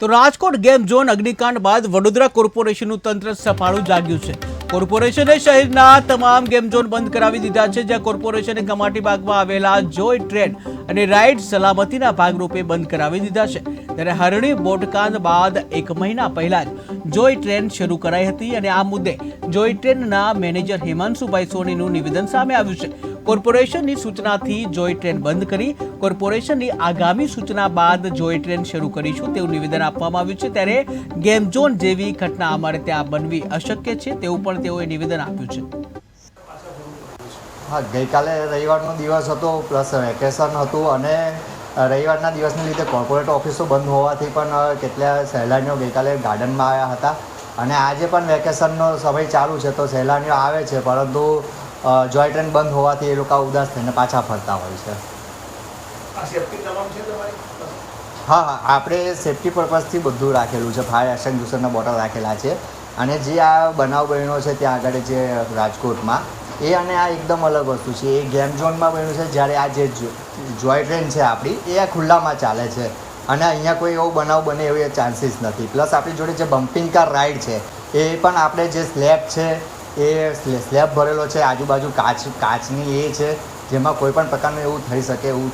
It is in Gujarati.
તો રાજકોટ ગેમ ઝોન અગ્નિકાંડ બાદ વડોદરા કોર્પોરેશનનું તંત્ર સફાળું જાગ્યું છે. કોર્પોરેશને શહેરના તમામ ગેમ ઝોન બંધ કરાવી દીધા છે, જ્યાં કોર્પોરેશને કમાટી બાગમાં આવેલા જોય ટ્રેન અને રાઇડ સલામતીના ભાગરૂપે બંધ કરાવી દીધા છે. ત્યારે હરણી બોટકાંડ બાદ એક મહિના પહેલા જ જોય ટ્રેન શરૂ કરાઈ હતી અને આ મુદ્દે જોય ટ્રેનના મેનેજર હિમાંશુભાઈ સોનીનું નિવેદન સામે આવ્યું છે. કોર્પોરેશનની સૂચનાથી જોય ટ્રેન બંધ કરી કોર્પોરેશનની આગામી સૂચના બાદ જોય ટ્રેન શરૂ કરીશું તેવું નિવેદન આપવામાં આવ્યું છે. ત્યારે ગેમ ઝોન જેવી ઘટના અમારે ત્યાં બનવી અશક્ય છે તેવું પણ તેઓએ નિવેદન આપ્યું છે. હા, ગઈકાલે રવિવારનો દિવસ હતો, પ્લસ વેકેશન હતું અને રવિવારના દિવસને લીધે કોર્પોરેટ ઓફિસો બંધ હોવાથી પણ કેટલા સહેલાણીઓ ગઈકાલે ગાર્ડનમાં આવ્યા હતા. અને આજે પણ વેકેશનનો સમય ચાલુ છે, તો સહેલાણીઓ આવે છે, પરંતુ જોય ટ્રેન બંધ હોવાથી એ લોકો ઉદાસ થઈને પાછા ફરતા હોય છે. હા હા આપણે સેફટી પર્પઝથી બધું રાખેલું છે. ફાયર એક્સટેન્ગ્યુશનના બોટલ રાખેલા છે. અને જે આ બનાવ બન્યો છે ત્યાં આગળ જે રાજકોટમાં એ અને આ એકદમ અલગ વસ્તુ છે. એ ગેમ ઝોનમાં બન્યું છે જ્યારે આ જે જોય ટ્રેન છે આપણી એ આ ખુલ્લામાં ચાલે છે. અને અહીંયા કોઈ એવો બનાવ બને એવો ચાન્સીસ નથી. પ્લસ આપણી જોડે જે બમ્પિંગ કાર રાઈડ છે એ પણ આપણે જે સ્લેબ છે એ સ્લેબ ભરેલો છે. આજુબાજુ કાચ કાચની એ છે, જેમાં કોઈ પણ પ્રકારનું એવું થઈ શકે એવું